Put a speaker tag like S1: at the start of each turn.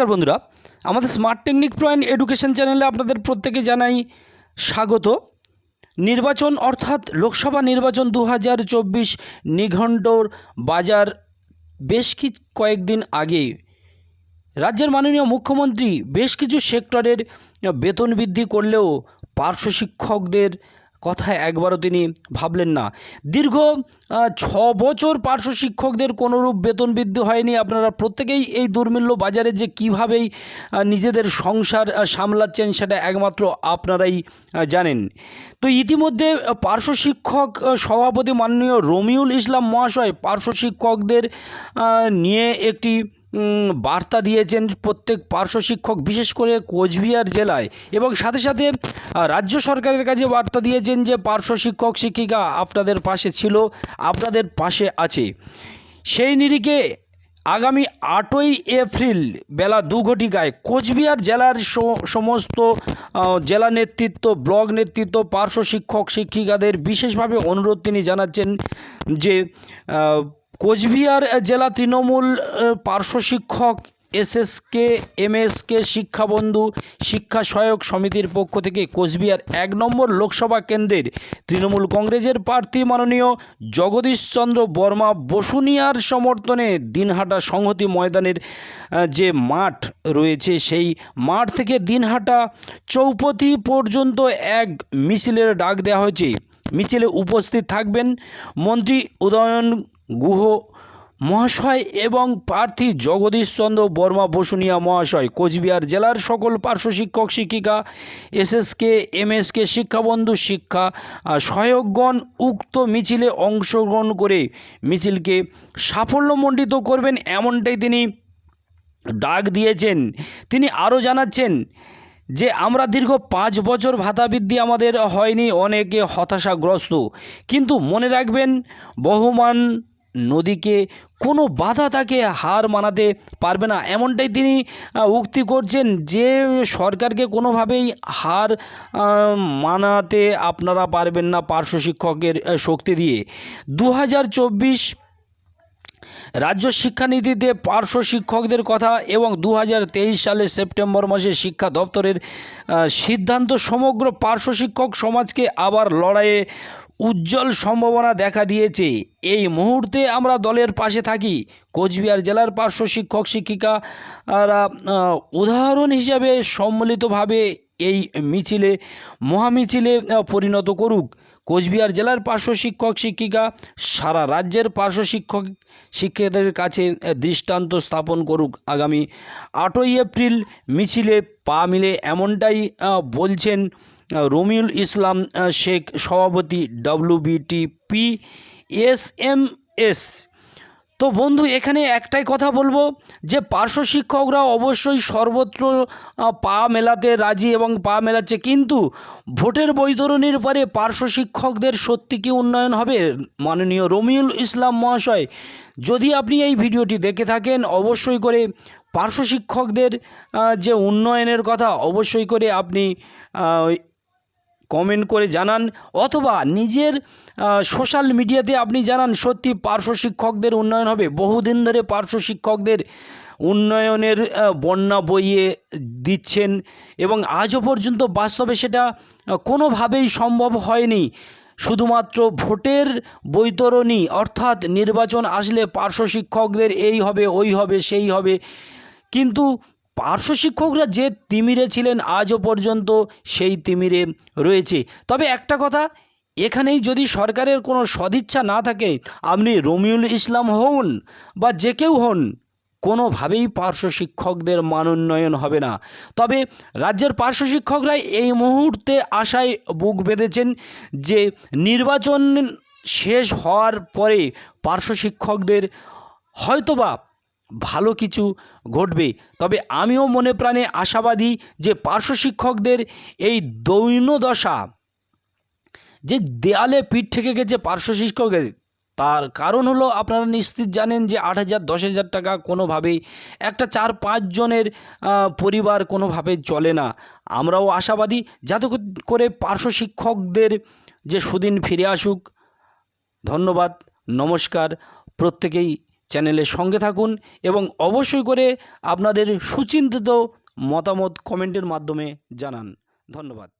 S1: নমস্কার বন্ধুরা, আমাদের স্মার্ট টেকনিক পয়েন্ট এডুকেশন চ্যানেলে আপনাদের প্রত্যেকে জানাই স্বাগত। নির্বাচন অর্থাৎ লোকসভা নির্বাচন দু হাজার চব্বিশ নিঘণ্টর বাজার বেশ কি কয়েকদিন আগে রাজ্যের মাননীয় মুখ্যমন্ত্রী বেশ কিছু সেক্টরের বেতন বৃদ্ধি করলেও পার্শ্ব শিক্ষকদের কথা একবারও তিনি ভাবলেন না। দীর্ঘ ছ বছর পার্শ্ব শিক্ষকদের কোনোরূপ বেতন বৃদ্ধি হয়নি। আপনারা প্রত্যেকেই এই দুর্মূল্য বাজারে যে কীভাবেই নিজেদের সংসার সামলাচ্ছেন সেটা একমাত্র আপনারাই জানেন। তো ইতিমধ্যে পার্শ্ব শিক্ষক সভাপতি মাননীয় রমিউল ইসলাম মহাশয় পার্শ্ব শিক্ষকদের নিয়ে একটি বার্তা দিয়েছেন প্রত্যেক পার্শ্ব শিক্ষক, বিশেষ করে কোচবিহার জেলায়। এবং সাথে সাথে রাজ্য সরকারের কাছে বার্তা দিয়েছেন যে পার্শ্ব শিক্ষক, শিক্ষিকা আপনাদের পাশে ছিল, আপনাদের পাশে আছে। সেই নিরিখে আগামী আটই এপ্রিল বেলা দু ঘটিকায় কোচবিহার জেলার সমস্ত জেলা নেতৃত্ব, ব্লক নেতৃত্ব, পার্শ্ব শিক্ষক, শিক্ষিকাদের বিশেষভাবে অনুরোধ তিনি জানাচ্ছেন যে কোচবিহার জেলা তৃণমূল পার্শ্ব শিক্ষক এসএসকে, এমএসকে, শিক্ষাবন্ধু, শিক্ষা সহায়ক সমিতির পক্ষ থেকে কোচবিহার এক নম্বর লোকসভা কেন্দ্রের তৃণমূল কংগ্রেসের প্রার্থী মাননীয় জগদীশচন্দ্র বর্মা বসুনিয়ার সমর্থনে দিনহাটা সংহতি ময়দানের যে মাঠ রয়েছে সেই মাঠ থেকে দিনহাটা চৌপতি পর্যন্ত এক মিছিলের ডাক দেওয়া হয়েছে। মিছিলে উপস্থিত থাকবেন মন্ত্রী উদয়ন গুহ মহাশয় এবং প্রার্থী জগদীশচন্দ্র বর্মা বসুনিয়া মহাশয়, কোচবিহার জেলার সকল পার্শ্ব শিক্ষক, শিক্ষিকা, এসএসকে, এমএসকে, শিক্ষাবন্ধু, শিক্ষা সহায়কগণ উক্ত মিছিলে অংশগ্রহণ করে মিছিলকে সাফল্যমণ্ডিত করবেন এমনটাই তিনি ডাক দিয়েছেন। তিনি আরও জানাচ্ছেন যে, আমরা দীর্ঘ পাঁচ বছর ভাতা বৃদ্ধি আমাদের হয়নি, অনেকে হতাশাগ্রস্ত। কিন্তু মনে রাখবেন, বহমান নদীকে কোনো বাধা তাকে হার মানাতে পারবে না। এমনটাই তিনি উক্তি করছেন যে সরকারকে কোনোভাবেই হার মানাতে আপনারা পারবেন না পার্শ্ব শিক্ষকের শক্তি দিয়ে। দু হাজার চব্বিশ রাজ্য শিক্ষানীতিতে পার্শ্ব শিক্ষকদের কথা এবং দু হাজার তেইশ সালের সেপ্টেম্বর মাসে শিক্ষা দপ্তরের সিদ্ধান্ত সমগ্র পার্শ্ব শিক্ষক সমাজকে আবার লড়াইয়ে উজ্জ্বল সম্ভাবনা দেখা দিয়েছে। এই মুহূর্তে আমরা দলের পাশে থাকি। কোচবিহার জেলার পার্শ্ব শিক্ষক শিক্ষিকারা আহ, উদাহরণ হিসাবে সম্মিলিতভাবে এই মিছিলে মহামিছিলে পরিণত করুক। কোচবিহার জেলার পার্শ্ব শিক্ষক শিক্ষিকা সারা রাজ্যের পার্শ্ব শিক্ষক শিক্ষকদের কাছে দৃষ্টান্ত স্থাপন করুক। আগামী আটই এপ্রিল মিছিলে পা মিলে এমনটাই বলছেন রমিউল ইসলাম শেখ সভাপতি ডব্লিউবিটিপি এস এম এস তো বন্ধু, এখানে একটাই কথা বলব যে পার্শ্ব শিক্ষকরা অবশ্যই সর্বত্র পা মেলাতে রাজি এবং পা মেলাচ্ছে। কিন্তু ভোটের বৈতরণীর পরে পার্শ্ব শিক্ষকদের সত্যি কি উন্নয়ন হবে? মাননীয় রমিউল ইসলাম মহাশয়, যদি আপনি এই ভিডিওটি দেখে থাকেন, অবশ্যই করে পার্শ্ব শিক্ষকদের যে উন্নয়নের কথা, অবশ্যই করে আপনি কমেন্ট করে জানান অথবা নিজের সোশ্যাল মিডিয়াতে আপনি জানান সত্যি পার্শ্ব শিক্ষকদের উন্নয়ন হবে। বহুদিন ধরে পার্শ্ব শিক্ষকদের উন্নয়নের বন্যা বইয়ে দিচ্ছেন এবং আজও পর্যন্ত বাস্তবে সেটা কোনোভাবেই সম্ভব হয়নি। শুধুমাত্র ভোটের বৈতরণী অর্থাৎ নির্বাচন আসলে পার্শ্ব শিক্ষকদের এই হবে, ওই হবে, সেই হবে। কিন্তু পার্শ্ব শিক্ষকরা যে তিমিরে ছিলেন আজও পর্যন্ত সেই তিমিরে রয়েছে। তবে একটা কথা, এখানেই যদি সরকারের কোনো সদিচ্ছা না থাকে, আপনি রমিউল ইসলাম হন বা যে কেউ হন, কোনোভাবেই পার্শ্ব শিক্ষকদের মান উন্নয়ন হবে না। তবে রাজ্যের পার্শ্ব শিক্ষকরাই এই মুহূর্তে আশায় বুক বেঁধেছেন যে নির্বাচন শেষ হওয়ার পরে পার্শ্ব শিক্ষকদের হয়তোবা ভালো কিছু ঘটবে। তবে আমিও মনে প্রাণে আশাবাদী যে পার্শ্ব শিক্ষকদের এই দৈন্যদশা, যে দেয়ালে পিঠ থেকে গেছে পার্শ্ব শিক্ষকের, তার কারণ হলো আপনারা নিশ্চিত জানেন যে আট হাজার, দশ হাজার টাকা কোনোভাবেই একটা চার পাঁচ জনের পরিবার কোনোভাবে চলে না। আমরাও আশাবাদী যাতে করে পার্শ্ব শিক্ষকদের যে সুদিন ফিরে আসুক। ধন্যবাদ, নমস্কার, প্রত্যেকেই চ্যানেলের সঙ্গে থাকুন এবং অবশ্যই করে আপনাদের সুচিন্তিত মতামত কমেন্টের মাধ্যমে জানান। ধন্যবাদ।